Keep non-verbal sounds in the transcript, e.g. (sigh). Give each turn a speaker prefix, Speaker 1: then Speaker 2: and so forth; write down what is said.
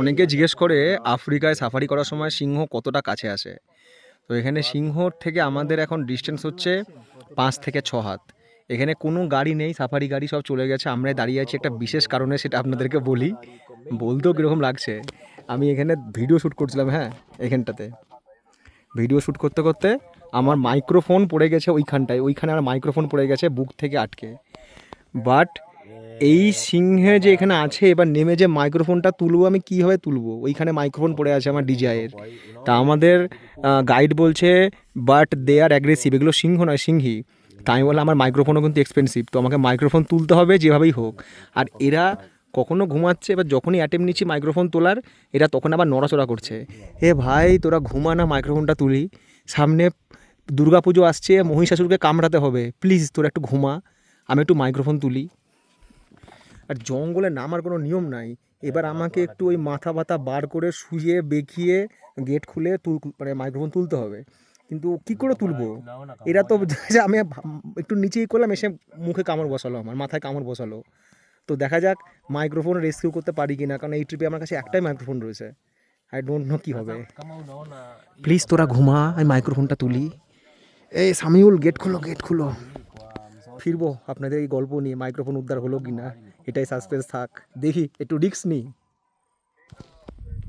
Speaker 1: অনেকে জিজ্ঞেস করে, আফ্রিকায় সাফারি করার সময় সিংহ কতটা কাছে আসে? তো এখানে সিংহর থেকে আমাদের এখন ডিস্টেন্স হচ্ছে পাঁচ থেকে ছ হাত। এখানে কোনো গাড়ি নেই, সাফারি গাড়ি সব চলে গেছে। আমরা দাঁড়িয়ে আছি একটা বিশেষ কারণে, সেটা আপনাদেরকে বলি। বলতেও কীরকম লাগছে, আমি এখানে ভিডিও শ্যুট করছিলাম হ্যাঁ এখানটাতে। ভিডিও শ্যুট করতে করতে আমার মাইক্রোফোন পড়ে গেছে ওইখানটায়, ওইখানে আমার মাইক্রোফোন পড়ে গেছে বুক থেকে আটকে। বাট এই সিংহে যে এখানে আছে, এবার নেমে যে মাইক্রোফোনটা তুলবো আমি কীভাবে তুলবো? ওইখানে মাইক্রোফোন পড়ে আছে আমার ডিজাইয়ের তা আমাদের গাইড বলছে বাট দে আর অ্যাগ্রেসিভ এগুলো সিংহ নয়, সিংহি। তাই আমি আমার মাইক্রোফোনও কিন্তু এক্সপেন্সিভ তো আমাকে মাইক্রোফোন তুলতে হবে, যেভাবেই হোক। আর এরা কখনো ঘুমাচ্ছে, এবার যখনই অ্যাটেম্প নিচ্ছি মাইক্রোফোন তোলার, এরা তখন আবার নড়াচড়া করছে। এ ভাই, তোরা ঘুমা না মাইক্রোফোনটা তুলি। সামনে দুর্গাপুজো আসছে, মহিষাসুরকে কামড়াতে হবে। প্লিজ তোরা একটু ঘুমা। আমি একটু মাইক্রোফোন তুলি। আর জঙ্গলে নামার কোনো নিয়ম নাই। এবার আমাকে একটু ওই মাথা ব্যথা বার করে শুয়ে বেঁকিয়ে গেট খুলে তুল মানে মাইক্রোফোন তুলতে হবে। কিন্তু কি করে তুলবো? এরা তো (laughs) আমি একটু নিচেই করলাম এসে মুখে কামড় বসালো আমার মাথায় কামড় বসালো। তো দেখা যাক মাইক্রোফোন রেস্কিউ করতে পারি কি না কারণ এই ট্রিপে আমার কাছে একটাই মাইক্রোফোন রয়েছে। আই ডোন্ট নো কী হবে। প্লিজ তোরা ঘুমা আমি মাইক্রোফোনটা তুলি। এই সামিউল গেট খুলো গেট খুলো। ফিরবো আপনাদের এই গল্প নিয়ে মাইক্রোফোন উদ্ধার হলো কি না এটাই সাসপেন্স থাক। দেখি একটু রিক্স নিই।